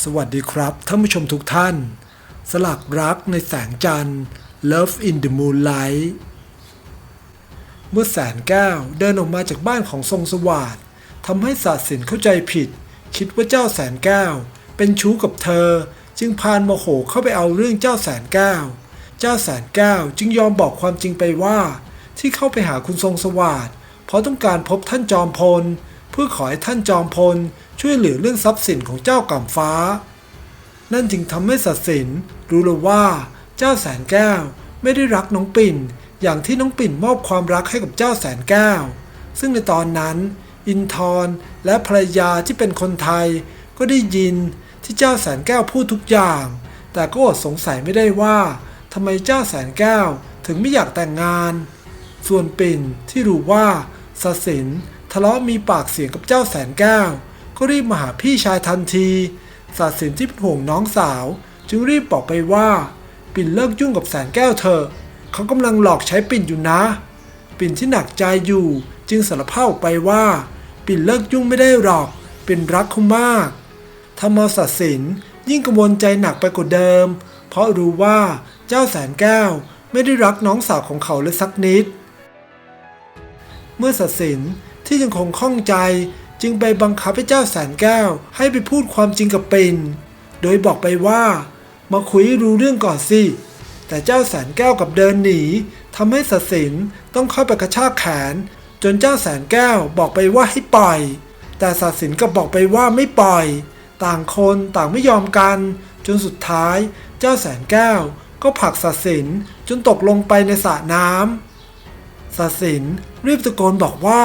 สวัสดีครับท่านผู้ชมทุกท่าน สลักรักในแสงจันทร์ Love in the Moonlight เมื่อแสนแก้วเดินออกมาจากบ้านของทรงสวัสด์ทำให้ศาสสินเข้าใจผิด คิดว่าเจ้าแสนแก้ว เป็นชู้กับเธอ จึงพานโมโหเข้าไปเอาเรื่องเจ้าแสนแก้ว เจ้าแสนแก้วจึงยอมบอกความจริงไปว่า ที่เข้าไปหาคุณทรงสวัสด์เพราะต้องการพบท่านจอมพล เพื่อขอให้ท่านจอมพลช่วยเหลือเรื่องทรัพย์สินของเจ้าก่ำฟ้า นั่นจึงทำให้ศัสินรู้เลยว่าเจ้าแสนแก้วไม่ได้รักน้องปิ่น อย่างที่น้องปิ่นมอบความรักให้กับเจ้าแสนแก้ว ซึ่งในตอนนั้น อินทร์และภรรยาที่เป็นคนไทย ก็ได้ยินที่เจ้าแสนแก้วพูดทุกอย่าง แต่ก็อดสงสัยไม่ได้ว่าทำไมเจ้าแสนแก้วถึงไม่อยากแต่งงาน ส่วนปิ่นที่รู้ว่าศสิน ทะเลาะมีปากเสียงกับเจ้าแสนแก้ว ก็รีบมาหาพี่ชายทันทีศาสินที่เป็นห่วงน้องสาว จึงรีบบอกไปว่า ปิ่นเลิกยุ่งกับแสนแก้วเถอเขากำลังหลอกใช้ปิ่นอยู่นะ ปิ่นที่หนักใจอยู่จึงสารภาพไปว่า ปิ่นเลิกยุ่งไม่ได้หรอก เป็นรักเขามากทำเอาศาสินยิ่งกังวลใจหนักไปกว่าเดิม เพราะรู้ว่าเจ้าแสนแก้วไม่ได้รักน้องสาวของเขาเลยสักนิด เมื่อศาสิน ที่ยังคงข้องใจจึงไปบังคับให้เจ้าแสนแก้ว ให้ไปพูดความจริงกับปิ่น โดยบอกไปว่ามาคุยรู้เรื่องก่อนสิ แต่เจ้าแสนแก้วกับเดินหนีทำให้ศสินต้องเข้าไปกระชากแขน จนเจ้าแสนแก้วบอกไปว่าให้ปล่อย แต่ศสินก็บอกไปว่าไม่ปล่อย ต่างคนต่างไม่ยอมกัน จนสุดท้ายเจ้าแสนแก้วก็ผลักศสินจนตกลงไปในสระน้ำศสินรีบตะโกนบอกว่า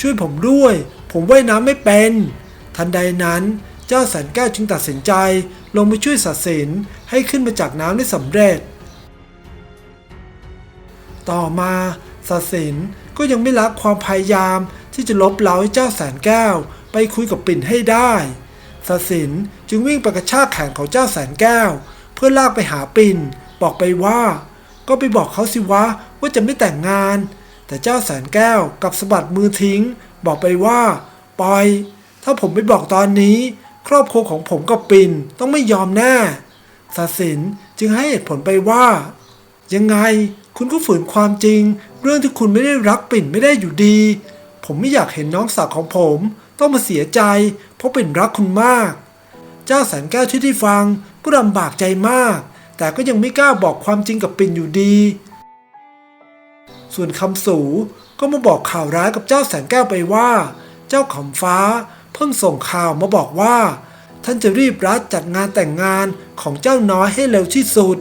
ช่วยผมด้วย ผมว่ายน้ำไม่เป็น ทันใดนั้น เจ้าแสนแก้วจึงตัดสินใจลงไปช่วยศาสินให้ขึ้นมาจากน้ำได้สำเร็จ ต่อมาศาสินก็ยังไม่ละความพยายามที่จะลบเล้าให้เจ้าแสนแก้ว ไปคุยกับปิ่นให้ได้ศาสินจึงวิ่งไปกระชากแขนของเจ้าแสนแก้ว เพื่อลากไปหาปิ่น บอกไปว่า ก็ไปบอกเขาสิวะว่าจะไม่แต่งงาน แต่เจ้าแสนแก้วกับสะบัดมือทิ้ง บอกไปว่าปล่อย ถ้าผมไม่บอกตอนนี้ ครอบครัวของผมกับปิ่นต้องไม่ยอมแน่ศาสินจึงให้เหตุผลไปว่า ยังไงคุณก็ฝืนความจริง เรื่องที่คุณไม่ได้รักปิ่นไม่ได้อยู่ดี ผมไม่อยากเห็นน้องสาวของผม ต้องมาเสียใจ เพราะปิ่นรักคุณมาก เจ้าแสนแก้วที่ได้ฟังก็ลำบากใจมาก แต่ก็ยังไม่กล้าบอกความจริงกับปิ่นอยู่ดี ส่วนคำสูก็มาบอกข่าวร้ายกับเจ้าแสนแก้วไปว่า เจ้าขำฟ้าเพิ่งส่งข่าวมาบอกว่า ท่านจะรีบรัดจัดงานแต่งงานของเจ้าน้อยให้เร็วที่สุด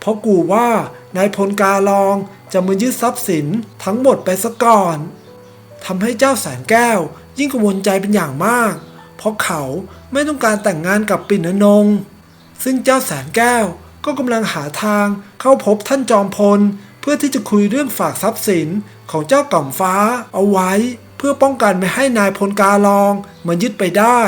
เพราะกูว่านายพลกาลองจะมายึดทรัพย์สินทั้งหมดไปซะก่อนทำให้เจ้าแสนแก้วยิ่งกังวลใจเป็นอย่างมาก เพราะเขาไม่ต้องการแต่งงานกับปิ่นนง ซึ่งเจ้าแสนแก้วก็กำลังหาทางเข้าพบท่านจอมพล เพื่อที่จะคุยเรื่องฝากทรัพย์สินของเจ้าก่ำฟ้าเอาไว้ เพื่อป้องกันไม่ให้นายพลกาลองมายึดไปได้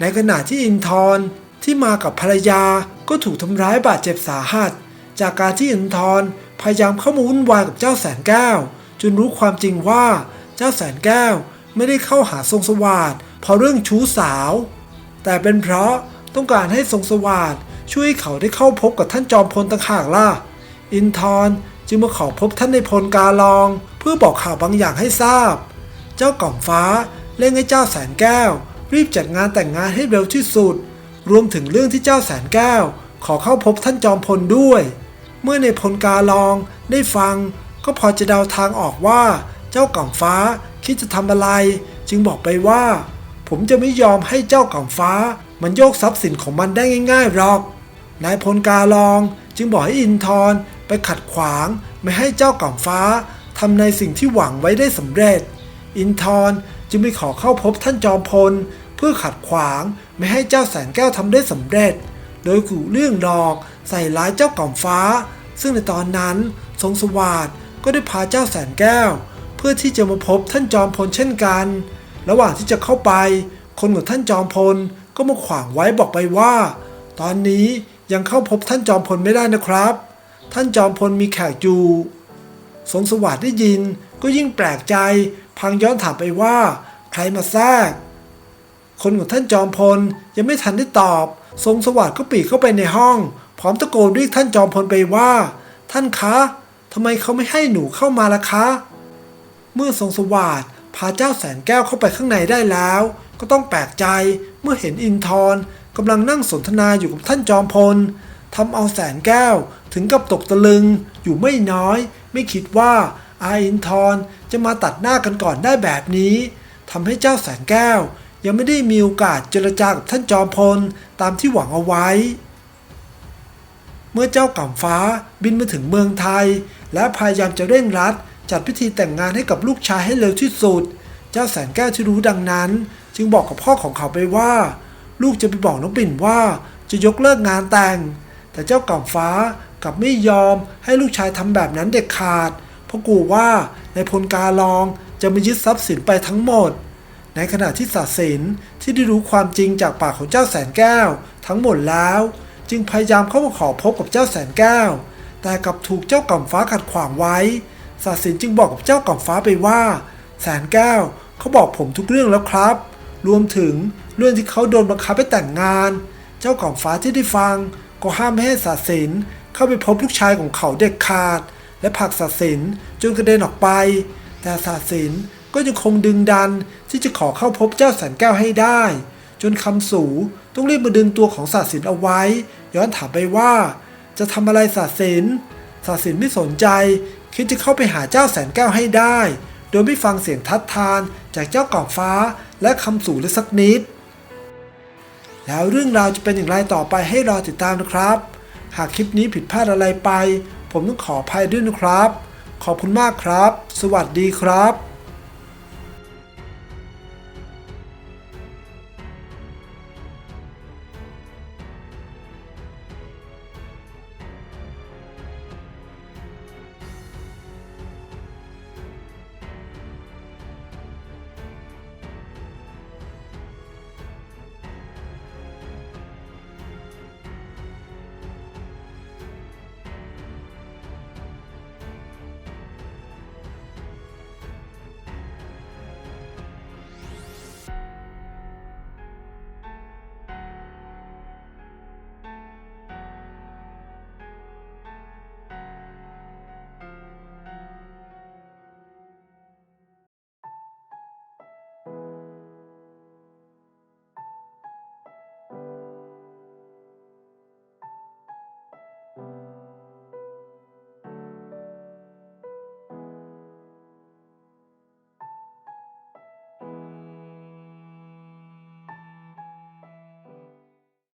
ในขณะที่อินทร์ที่มากับภรรยาก็ถูกทำร้ายบาดเจ็บสาหัส จากการที่อินทร์พยายามเข้ามาวุ่นวายกับเจ้าแสนแก้ว จนรู้ความจริงว่าเจ้าแสนแก้วไม่ได้เข้าหาทรงสวัสด์เพราะเรื่องชู้สาว แต่เป็นเพราะต้องการให้ทรงสวัสด์ช่วยเขาได้เข้าพบกับท่านจอมพลต่างหากล่ะ อินทร์จึงมาขอพบท่านในพลกาลอง เพื่อบอกข่าวบางอย่างให้ทราบ เจ้ากล่อมฟ้าเร่งให้เจ้าแสนแก้ว รีบจัดงานแต่งงานให้เร็วที่สุด รวมถึงเรื่องที่เจ้าแสนแก้ว ขอเข้าพบท่านจอมพลด้วย เมื่อในพลกาลองได้ฟัง ก็พอจะเดาทางออกว่า เจ้ากล่อมฟ้าคิดจะทำอะไร จึงบอกไปว่า ผมจะไม่ยอมให้เจ้ากล่อมฟ้า มันโยกทรัพย์สินของมันได้ง่ายๆหรอกนายพลกาลองจึงบอกให้อินทร์ ไปขัดขวางไม่ให้เจ้ากล่อมฟ้าทำในสิ่งที่หวังไว้ได้สำเร็จ อินทร์จึงไปขอเข้าพบท่านจอมพล เพื่อขัดขวางไม่ให้เจ้าแสนแก้วทำได้สำเร็จ โดยกุเรื่องดอกใส่ร้ายเจ้ากล่อมฟ้า ซึ่งในตอนนั้นทรงสวัสดก็ได้พาเจ้าแสนแก้ว เพื่อที่จะมาพบท่านจอมพลเช่นกัน ระหว่างที่จะเข้าไป คนของท่านจอมพลก็มาขวางไว้บอกไปว่า ตอนนี้ยังเข้าพบท่านจอมพลไม่ได้นะครับ ท่านจอมพลมีแขกอยู่ทรงสวัสดิ์ได้ยินก็ยิ่งแปลกใจ พังย้อนถามไปว่า ใครมาแทรก คนของท่านจอมพลยังไม่ทันได้ตอบ ทรงสวัสดิ์ก็ปรีเข้าไปในห้อง พร้อมตะโกนเรียกท่านจอมพลไปว่า ท่านคะทำไมเขาไม่ให้หนูเข้ามาล่ะคะ เมื่อทรงสวัสดิ์พาเจ้าแสนแก้วเข้าไปข้างในได้แล้ว ก็ต้องแปลกใจเมื่อเห็นอินทร์กำลังนั่งสนทนาอยู่กับท่านจอมพล ทำเอาแสนแก้วถึงกับตกตะลึงอยู่ไม่น้อย ไม่คิดว่าอาอินทร์จะมาตัดหน้ากันก่อนได้แบบนี้ทำให้เจ้าแสนแก้ว ยังไม่ได้มีโอกาสเจรจากับท่านจอมพลตามที่หวังเอาไว้ เมื่อเจ้าก่ำฟ้าบินมาถึงเมืองไทย และพยายามจะเร่งรัด จัดพิธีแต่งงานให้กับลูกชายให้เร็วที่สุด เจ้าแสนแก้วที่รู้ดังนั้น จึงบอกกับพ่อของเขาไปว่า ลูกจะไปบอกน้องปิ่นว่าจะยกเลิกงานแต่ง แต่เจ้ากำฟ้ากลับไม่ยอมให้ลูกชายทำแบบนั้นเด็ดขาด เพราะกลัวว่าในพลกาลองจะมายึดทรัพย์สินไปทั้งหมด ในขณะที่ศาสินที่ได้รู้ความจริงจากปากของเจ้าแสนแก้ว ทั้งหมดแล้ว จึงพยายามเข้ามาขอพบกับเจ้าแสนแก้ว แต่กลับถูกเจ้ากำฟ้าขัดขวางไว้ศาสินจึงบอกกับเจ้ากำฟ้าไปว่า แสนแก้วเขาบอกผมทุกเรื่องแล้วครับ รวมถึงเรื่องที่เขาโดนบังคับให้แต่งงาน เจ้ากำฟ้าที่ได้ฟัง ก็ห้ามไม่ให้ศาสินเข้าไปพบลูกชายของเขาเด็ดขาด และผลักศาสินจนกระเด็นออกไป แต่ศาสินก็ยังคงดึงดันที่จะขอเข้าพบเจ้าแสนแก้วให้ได้ จนคำสูต้องรีบมาดึงตัวของศาสินเอาไว้ ย้อนถามไปว่า จะทำอะไรศาสินศาสินไม่สนใจ คิดจะเข้าไปหาเจ้าแสนแก้วให้ได้ โดยไม่ฟังเสียงทัดทานจากเจ้ากอบฟ้าและคำสูเลยสักนิด แล้วเรื่องราวจะเป็นอย่างไรต่อไปให้รอติดตามนะครับ หากคลิปนี้ผิดพลาดอะไรไป ผมต้องขออภัยด้วยนะครับ ขอบคุณมากครับ สวัสดีครับ